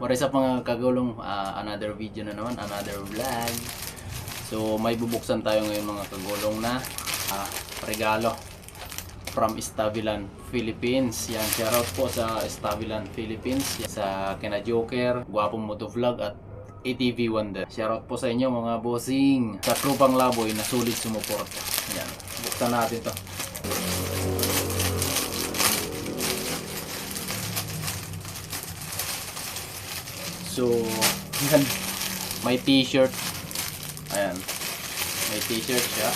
what is up mga kagulong? Ah, another video na naman, another vlog. So may bubuksan tayo ngayon mga kagulong na ah, regalo from Stavilan, Philippines. Yan, shoutout po sa Stavilan, Philippines. Sa kina Joker, Gwapong Motovlog at ATV Wonder. Shoutout po sa inyo mga bossing. Sa Trupang Laboy na sulit sumuporta. Yan, buksan natin to. So, yan. May t-shirt. Ayan. May t-shirt siya.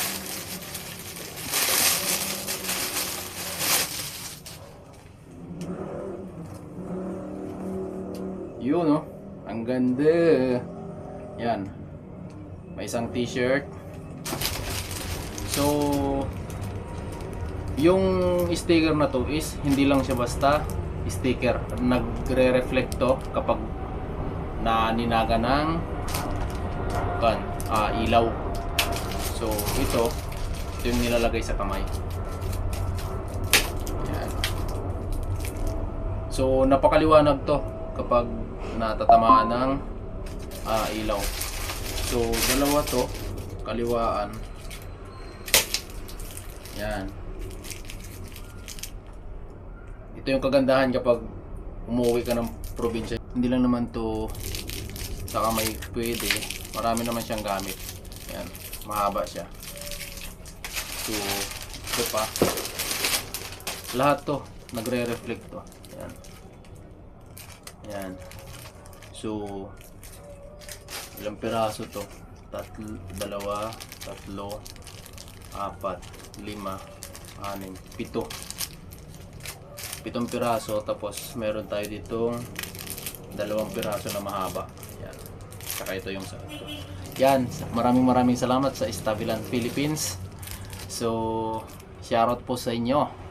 Yun, no? Ang ganda. Yan. May isang t-shirt. So, yung sticker na to is hindi lang siya basta sticker. Nagre-reflect to kapag naninaga ng kan, ah, ilaw. So, ito, ito yung nilalagay sa kamay. Yan. So, napakaliwanag to kapag natatamaan ng ah, ilaw. So, dalawa to, kaliwaan. Yan. Ito yung kagandahan kapag umuwi ka ng probinsya. Hindi lang naman to sa kamay pwede. Marami naman siyang gamit. Yan. Mahaba siya. So, ito pa. Lahat to, nagre-reflect to. Yan. Yan. So, ilang piraso to? Tatlo, dalawa, tatlo, apat, lima, anim, pito. Pitong piraso, tapos meron tayo ditong dalawang piraso na mahaba. Yan. Saka ito yung sa ito. Yan. Maraming maraming salamat sa Stavilan Philippines. So, shoutout po sa inyo.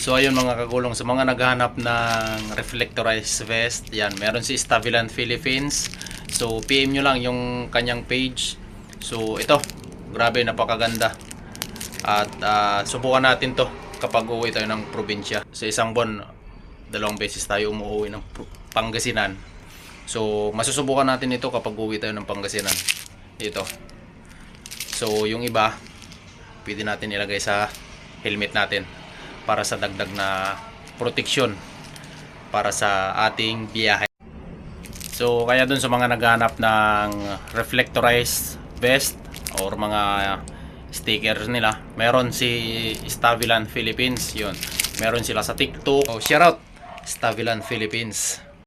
So ayun mga kagulong sa mga naghahanap ng reflectorized vest, yan, meron si Stavilan Philippines. So PM nyo lang yung kanyang page. So ito, grabe napakaganda. At ah, subukan natin to kapag uuwi tayo ng probinsya. Sa isang buwan, dalawang beses tayo umuwi ng Pangasinan. So masusubukan natin ito kapag uuwi tayo ng Pangasinan. Ito. So yung iba, pwede natin ilagay sa helmet natin para sa dagdag na proteksyon para sa ating biyahe. So kaya dun sa mga naghanap ng reflectorized vest or mga stickers nila, meron si Stavilan Philippines, yun. Meron sila sa TikTok. So, shout out Stavilan Philippines.